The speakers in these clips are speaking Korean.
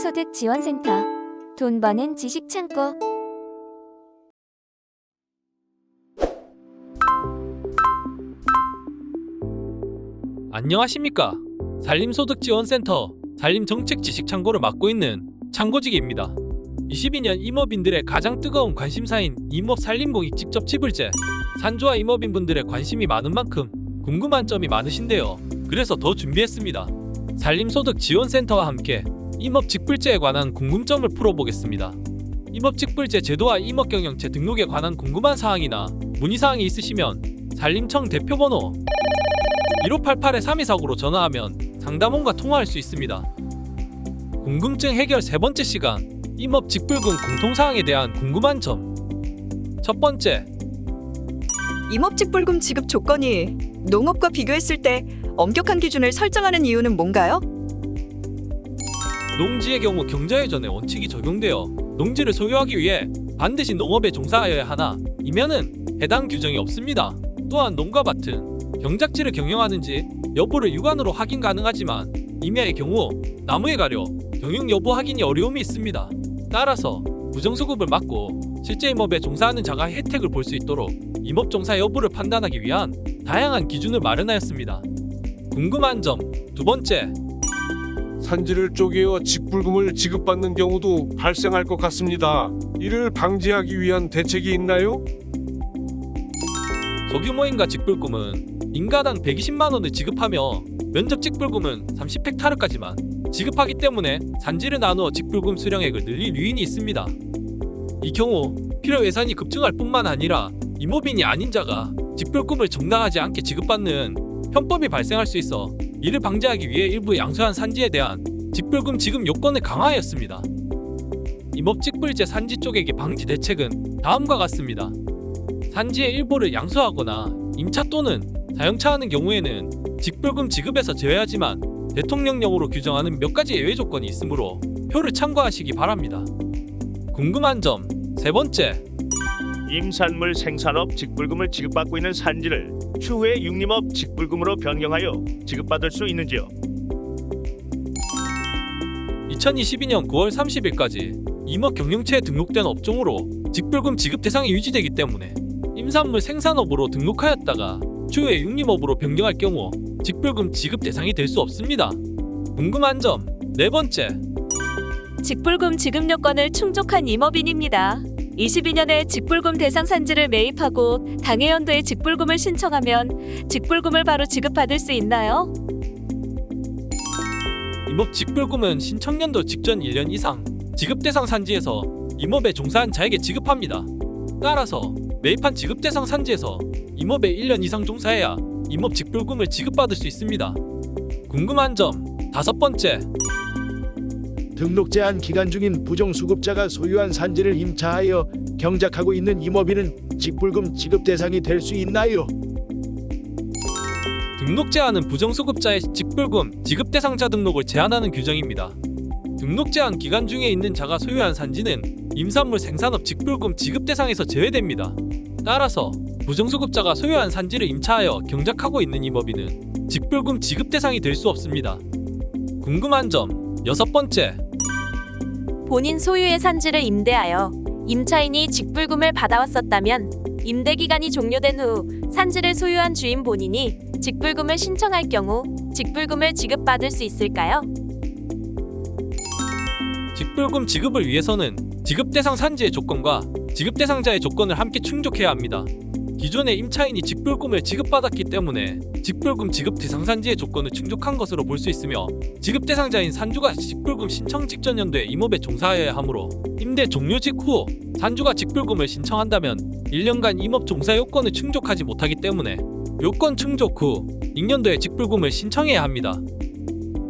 산림소득 지원센터. 돈 버는 지식 창고. 안녕하십니까. 산림소득지원센터 산림정책지식창고를 맡고 있는 창고직입니다. 22년 임업인들의 가장 뜨거운 관심사인 임업 산림공익 직접 지불제. 산주와 임업인분들의 관심이 많은 만큼 궁금한 점이 많으신데요. 그래서 더 준비했습니다. 산림소득지원센터와 함께 임업 직불제에 관한 궁금점을 풀어보겠습니다 임업 직불제 제도와 임업 경영체 등록에 관한 궁금한 사항이나 문의사항이 있으시면 산림청 대표번호 1588-3249로 전화하면 상담원과 통화할 수 있습니다. 궁금증 해결 세 번째 시간 임업 직불금 공통사항에 대한 궁금한 점. 첫 번째, 임업직불금 지급 조건이 농업과 비교했을 때 엄격한 기준을 설정하는 이유는 뭔가요? 농지의 경우 경자회전의 원칙이 적용되어 농지를 소유하기 위해 반드시 농업에 종사하여야 하나 이면은 해당 규정이 없습니다. 또한 농가 밭은 경작지를 경영하는지 여부를 육안으로 확인 가능하지만 임야의 경우 나무에 가려 경영 여부 확인이 어려움이 있습니다. 따라서 부정수급을 막고 실제 임업에 종사하는 자가 혜택을 볼 수 있도록 임업 종사 여부를 판단하기 위한 다양한 기준을 마련하였습니다. 궁금한 점 두 번째, 산지를 쪼개어 직불금을 지급받는 경우도 발생할 것 같습니다. 이를 방지하기 위한 대책이 있나요? 소규모 인가 직불금은 인가당 120만 원을 지급하며 면적 직불금은 30헥타르까지만 지급하기 때문에 산지를 나누어 직불금 수령액을 늘릴 유인이 있습니다. 이 경우 필요 예산이 급증할 뿐만 아니라 임업인이 아닌 자가 직불금을 정당하지 않게 지급받는 편법이 발생할 수 있어 이를 방지하기 위해 일부 양소한 산지에 대한 직불금 지급 요건을 강화하였습니다. 임업 직불제 산지 쪼개기 방지 대책은 다음과 같습니다. 산지의 일부를 양수하거나 임차 또는 사용차하는 경우에는 직불금 지급에서 제외하지만 대통령령으로 규정하는 몇 가지 예외 조건이 있으므로 표를 참고하시기 바랍니다. 궁금한 점 세 번째, 임산물 생산업 직불금을 지급받고 있는 산지를 추후에 육림업 직불금으로 변경하여 지급받을 수 있는지요? 2022년 9월 30일까지 임업 경영체에 등록된 업종으로 직불금 지급 대상이 유지되기 때문에 임산물 생산업으로 등록하였다가 추후에 육림업으로 변경할 경우 직불금 지급 대상이 될 수 없습니다. 궁금한 점 네 번째, 직불금 지급 요건을 충족한 임업인입니다. 22년에 직불금 대상 산지를 매입하고 당해연도에 직불금을 신청하면 직불금을 바로 지급받을 수 있나요? 임업 직불금은 신청년도 직전 1년 이상 지급 대상 산지에서 임업에 종사한 자에게 지급합니다. 따라서 매입한 지급 대상 산지에서 임업에 1년 이상 종사해야 임업 직불금을 지급받을 수 있습니다. 궁금한 점 다섯 번째, 등록 제한 기간 중인 부정수급자가 소유한 산지를 임차하여 경작하고 있는 임업인은 직불금 지급 대상이 될 수 있나요? 등록 제한은 부정수급자의 직불금 지급 대상자 등록을 제한하는 규정입니다. 등록 제한 기간 중에 있는 자가 소유한 산지는 임산물 생산업 직불금 지급 대상에서 제외됩니다. 따라서 부정수급자가 소유한 산지를 임차하여 경작하고 있는 임업인은 직불금 지급 대상이 될 수 없습니다. 궁금한 점 여섯 번째, 본인 소유의 산지를 임대하여 임차인이 직불금을 받아왔었다면 임대 기간이 종료된 후 산지를 소유한 주인 본인이 직불금을 신청할 경우 직불금을 지급받을 수 있을까요? 직불금 지급을 위해서는 지급 대상 산지의 조건과 지급 대상자의 조건을 함께 충족해야 합니다. 기존의 임차인이 직불금을 지급받았기 때문에 직불금 지급 대상 산지의 조건을 충족한 것으로 볼 수 있으며 지급 대상자인 산주가 직불금 신청 직전 연도에 임업에 종사하여야 하므로 임대 종료 직후 산주가 직불금을 신청한다면 1년간 임업 종사 요건을 충족하지 못하기 때문에 요건 충족 후 2년도에 직불금을 신청해야 합니다.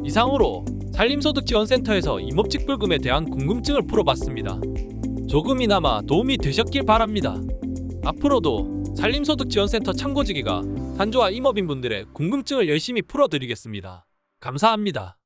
이상으로 산림소득지원센터에서 임업직불금에 대한 궁금증을 풀어봤습니다. 조금이나마 도움이 되셨길 바랍니다. 앞으로도 산림소득지원센터 창고지기가 산조와 임업인분들의 궁금증을 열심히 풀어드리겠습니다. 감사합니다.